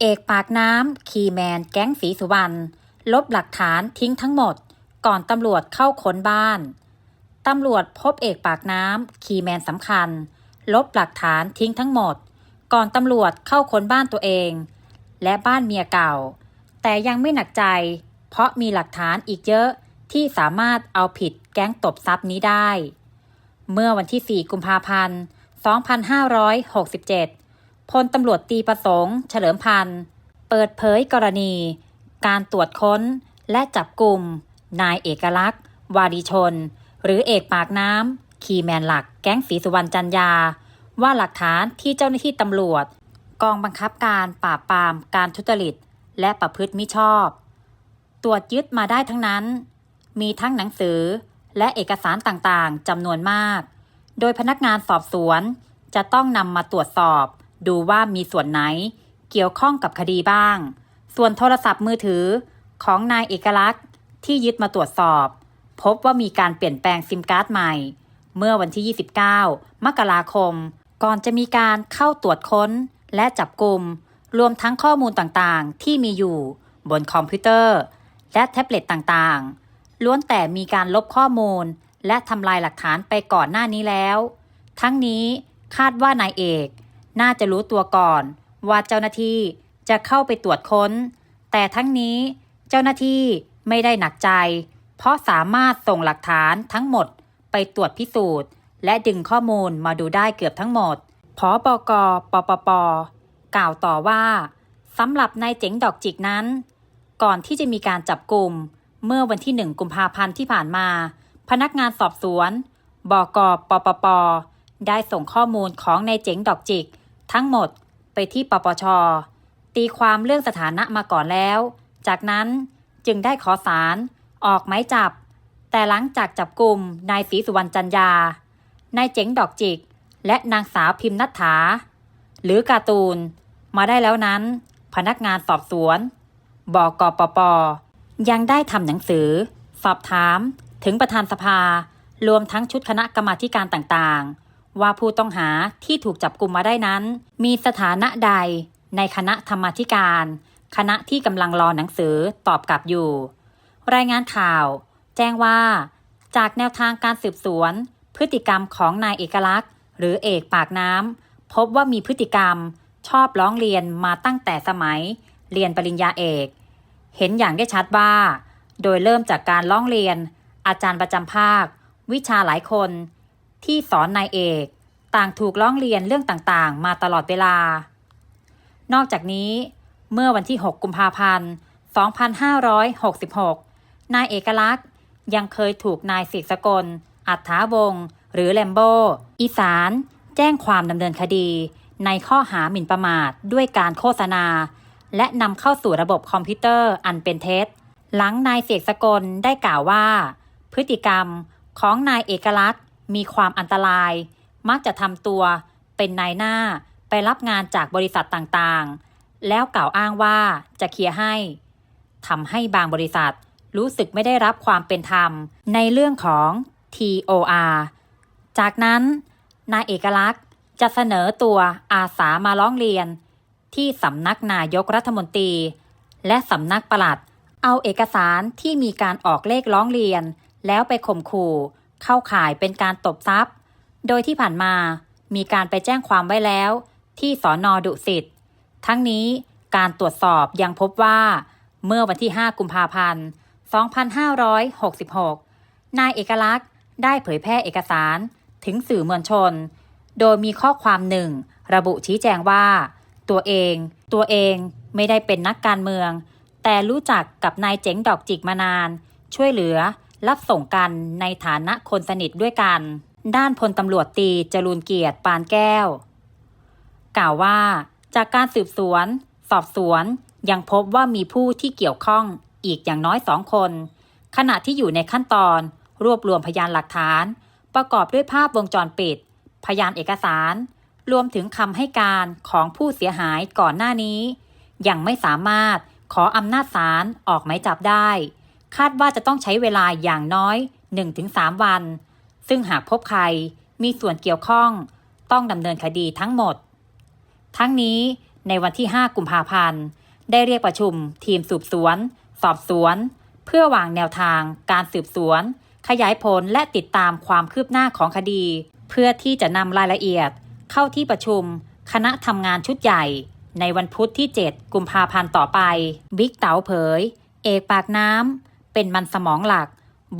เอกปากน้ำคีแมนแก๊งสีสุวรรณลบหลักฐานทิ้งทั้งหมด ก่อนตำรวจเข้าค้นบ้าน ตำรวจพบเอกปากน้ำคีแมนสำคัญ ลบหลักฐานทิ้งทั้งหมด ก่อนตำรวจเข้าค้นบ้านตัวเอง และบ้านเมียเก่า แต่ยังไม่หนักใจ เพราะมีหลักฐานอีกเยอะที่สามารถเอาผิดแก๊งตบทรัพย์นี้ได้ เมื่อวันที่ 4 กุมภาพันธ์ 2567 พลตำรวจตีประสงค์ เฉลิมพันธ์ เปิดเผยกรณี การตรวจค้นและจับกลุ่ม นายเอกลักษณ์ วารีชน หรือเอกปากน้ำคีแมนหลักแก๊งสีสุวรรณจันยา ว่าหลักฐานที่เจ้าหน้าที่ตำรวจ กองบังคับการปราบปรามการทุจริต และประพฤติมิชอบ ตรวจยึดมาได้ทั้งนั้น มีทั้งหนังสือและเอกสารต่างๆจำนวนมาก โดยพนักงานสอบสวนจะต้องนำมาตรวจสอบ ดูว่ามีส่วนไหนเกี่ยวข้องกับคดีบ้าง ส่วนโทรศัพท์มือถือของนายเอกลักษณ์ที่ยึดมาตรวจสอบ พบว่ามีการเปลี่ยนแปลงซิมการ์ดใหม่ เมื่อวันที่ 29 มกราคม ก่อนจะมีการเข้าตรวจค้นและจับกลุ่มรวมทั้งข้อมูลต่างๆ ที่มีอยู่บนคอมพิวเตอร์ และแท็บเล็ตต่างๆ ล้วนแต่มีการลบข้อมูล และทำลายหลักฐานไปก่อนหน้านี้แล้ว ทั้งนี้คาดว่านายเอก น่าจะรู้ตัวก่อน ว่าเจ้าหน้าที่จะเข้าไปตรวจค้น แต่ทั้งนี้เจ้าหน้าที่ไม่ได้หนักใจ เพราะสามารถส่งหลักฐานทั้งหมดไปตรวจพิสูจน์ และดึงข้อมูลมาดูได้เกือบทั้งหมดพบกปปป กล่าวต่อว่าสำหรับนายเจ๋งดอกจิกนั้น ก่อนที่จะมีการจับกลุ่มเมื่อวันที่1กุมภาพันธ์ที่ผ่านมา พนักงานสอบสวน บกปปป ได้ส่งข้อมูลของนายเจ๋งดอกจิก ทั้งหมดไปที่ปปช ตีความเรื่องสถานะมาก่อนแล้ว จากนั้นจึงได้ขอสาร ออกหมายจับ แต่หลังจากจับกลุ่มนายศรีสุวรรณจันยานายเจ๋งดอกจิก และนางสาวพิมพ์นัฐถา หรือการ์ตูน มาได้แล้วนั้น พนักงานสอบสวนบกปปยังได้ทำหนังสือ สอบถาม ถึงประธานสภา รวมทั้งชุดคณะกรรมาธิการต่างๆ ว่าผู้ต้องหาที่ถูกจับกลุ่มมาได้นั้น มีสถานะใดในคณะธรรมาธิการ คณะที่กำลังรอหนังสือตอบกลับอยู่ รายงานข่าว แจ้งว่า จากแนวทางการสืบสวน พฤติกรรมของนายเอกลักษณ์ หรือเอกปากน้ำพบว่ามีพฤติกรรมชอบร้องเรียนมาตั้งแต่สมัย เรียนปริญญาเอก เห็นอย่างได้ชัดว่า โดยเริ่มจากการร้องเรียน อาจารย์ประจำภาค วิชาหลายคน ที่สอนนายเอก ต่างถูกร้องเรียนเรื่องต่างๆ มาตลอดเวลา นอกจากนี้ เมื่อวันที่ 6 กุมภาพันธ์ 2566 นายเอกลักษณ์ยังเคยถูกนายเสกสกล อัฏฐาวง หรือแลมโบ อีสาน แจ้งความดำเนินคดี ในข้อหาหมิ่นประมาทด้วยการโฆษณา และนำเข้าสู่ระบบคอมพิวเตอร์อันเป็นเท็จ หลังนายเสกสกลได้กล่าวว่า พฤติกรรมของนายเอกลักษณ์ มีความอันตราย มักจะทำตัวเป็นนายหน้าไปรับงานจากบริษัทต่างๆ แล้วกล่าวอ้างว่าจะเคลียร์ให้ทำให้บางบริษัทรู้สึกไม่ได้รับความเป็นธรรมในเรื่องของ TOR จากนั้น นายเอกลักษณ์จะเสนอตัวอาสามาร้องเรียน ที่สำนักนายกรัฐมนตรี และสำนักปลัด เอาเอกสารที่มีการออกเลขร้องเรียน แล้วไปข่มขู่ เข้าข่ายเป็นการตบทรัพย์ โดยที่ผ่านมามีการไปแจ้งความไว้แล้ว ที่สอนอดุสิตทั้งนี้การตรวจสอบยังพบว่า เมื่อวันที่ 5 กุมภาพันธ์ 2566 นายเอกลักษณ์ได้เผยแพร่เอกสารถึงสื่อมวลชน โดยมีข้อความหนึ่ง ระบุชี้แจงว่า ตัวเอง ตัวเองไม่ได้เป็นนักการเมือง แต่รู้จักกับนายเจ๋งดอกจิกมานาน ช่วยเหลือ รับส่งกันในฐานะคนสนิทด้วยกัน ด้านพลตำรวจตีจรูนเกียรติปานแก้ว กล่าวว่า จากการสืบสวน สอบสวน ยังพบว่ามีผู้ที่เกี่ยวข้องอีกอย่างน้อยสองคน ขณะที่อยู่ในขั้นตอน รวบรวมพยานหลักฐาน ประกอบด้วยภาพวงจรปิด พยานเอกสาร รวมถึงคำให้การของผู้เสียหายก่อนหน้านี้ ยังไม่สามารถขออำนาจศาลออกหมายจับได้ คาดว่าจะต้องใช้เวลาอย่างน้อย 1-3 วัน ซึ่งหากพบใครมีส่วนเกี่ยวข้อง ต้องดำเนินคดีทั้งหมด ทั้งนี้ในวันที่ 5 กุมภาพันธ์ ได้เรียกประชุม ทีมสืบสวน สอบสวน เพื่อวางแนวทาง การสืบสวน ขยายผลและติดตามความคืบหน้าของคดี เพื่อที่จะนำรายละเอียด เข้าที่ประชุม คณะทำงานชุดใหญ่ ในวันพุธที่ 7 กุมภาพันธ์ต่อไป บิ๊กเต๋าเผย เอกปากน้ำ เป็นมันสมองหลัก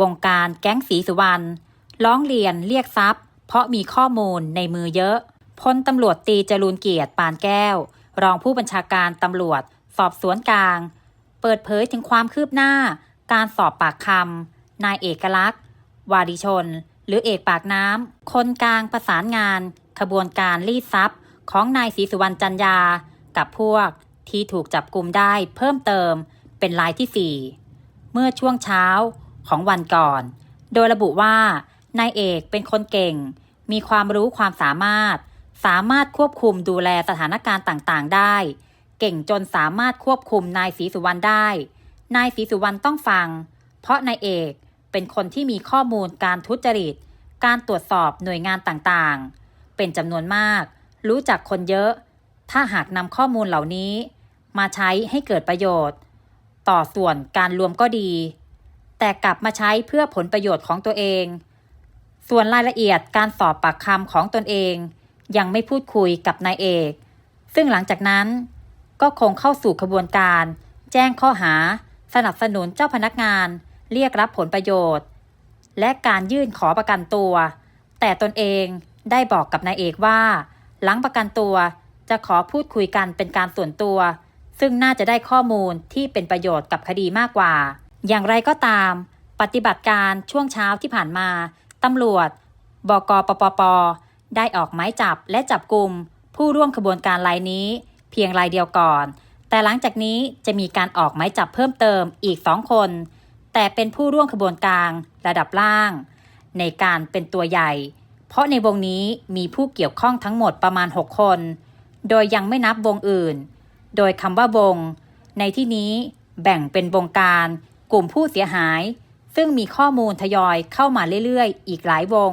บงการแก๊งสีสุวรรณร้องเรียนเรียกทรัพย์ เพราะมีข้อมูลในมือเยอะพลตำรวจตีจรูนเกียรติปานแก้ว รองผู้บัญชาการตำรวจ สอบสวนกลาง เปิดเผยถึงความคืบหน้า การสอบปากคำนายเอกลักษณ์ วาริชน หรือเอกปากน้ำคนกลางประสานงาน ขบวนการรีดทรัพย์ ของนายศรีสุวรรณจันยา กับพวกที่ถูกจับกลุ่มได้เพิ่มเติมเป็นรายที่4 เมื่อช่วงเช้าของวันก่อน โดยระบุว่านายเอกเป็นคนเก่ง มีความรู้ความสามารถ สามารถควบคุมดูแลสถานการณ์ต่างๆ ได้ เก่งจนสามารถควบคุมนายศรีสุวรรณได้ นายศรีสุวรรณต้องฟัง เพราะนายเอกเป็นคนที่มีข้อมูลการทุจริต การตรวจสอบหน่วยงานต่างๆ เป็นจำนวนมาก รู้จักคนเยอะ ถ้าหากนำข้อมูลเหล่านี้ มาใช้ให้เกิดประโยชน์ ต่อส่วนการรวมก็ดี แต่กลับมาใช้เพื่อผลประโยชน์ของตัวเอง ส่วนรายละเอียดการสอบปากคำของตนเอง ยังไม่พูดคุยกับนายเอก ซึ่งหลังจากนั้น ก็คงเข้าสู่ขบวนการ แจ้งข้อหา สนับสนุนเจ้าพนักงาน เรียกรับผลประโยชน์ และการยื่นขอประกันตัว แต่ตนเองได้บอกกับนายเอกว่า หลังประกันตัวจะขอพูดคุยกันเป็นการส่วนตัว ซึ่งน่าจะได้ข้อมูลที่เป็นประโยชน์กับคดีมากกว่า อย่างไรก็ตาม ปฏิบัติการช่วงเช้าที่ผ่านมาตำรวจ บกปปป ได้ออกหมายจับและจับกลุ่มผู้ร่วมขบวนการรายนี้ เพียงรายเดียวก่อน แต่หลังจากนี้จะมีการออกหมายจับเพิ่มเติมอีกสองคน แต่เป็นผู้ร่วมขบวนการระดับล่าง ในการเป็นตัวใหญ่ เพราะในวงนี้มีผู้เกี่ยวข้องทั้งหมดประมาณ 6 คน โดยยังไม่นับวงอื่น โดยคำว่าวง ในที่นี้แบ่งเป็นวงการ กลุ่มผู้เสียหาย ซึ่งมีข้อมูลทยอยเข้ามาเรื่อยๆ อีกหลายวง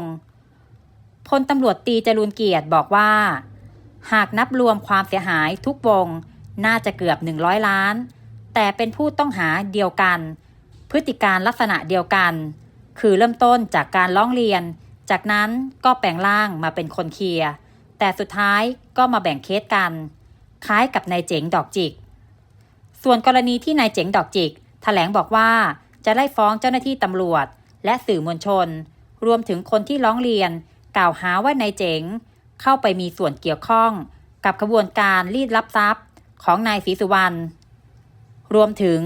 พลตำรวจตีจรูนเกียรติบอกว่า หากนับรวมความเสียหายทุกวงน่าจะเกือบ 100 ล้าน แต่เป็นผู้ต้องหาเดียวกัน พฤติการลักษณะเดียวกัน คือเริ่มต้นจากการร้องเรียน จากนั้นก็แปลงร่างมาเป็นคนเคลียร์ แต่สุดท้ายก็มาแบ่งเคสกัน คล้ายกับนายเจ๋งดอกจิก ส่วนกรณีที่นายเจ๋งดอกจิกแถลงบอกว่าจะไล่ฟ้องเจ้าหน้าที่ตำรวจ และสื่อมวลชน รวมถึงคนที่ร้องเรียน กล่าวหาว่านายเจ๋ง เข้าไปมีส่วนเกี่ยวข้อง กับขบวนการรีดรับทรัพย์ ของนายศรีสุวรรณรวมถึง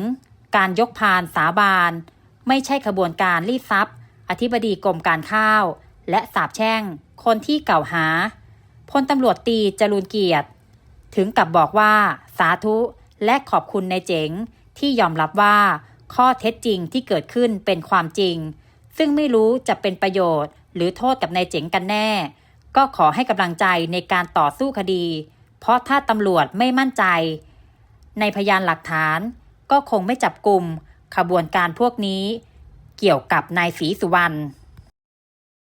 การยกพานสาบาน ไม่ใช่ขบวนการรีดทรัพย์ อธิบดีกรมการข้าว และสาบแช่ง คนที่กล่าวหาพลตำรวจตีจรูนเกียรติ ถึงกับบอกว่า สาธุและขอบคุณนายเจ๋ง ที่ยอมรับว่า ข้อเท็จจริงที่เกิดขึ้นเป็นความจริง ซึ่งไม่รู้จะเป็นประโยชน์ หรือโทษกับนายเจ๋งกันแน่ ก็ขอให้กำลังใจในการต่อสู้คดี เพราะถ้าตำรวจไม่มั่นใจ ในพยานหลักฐาน ก็คงไม่จับกลุ่มขบวนการพวกนี้ เกี่ยวกับนายศรีสุวรรณ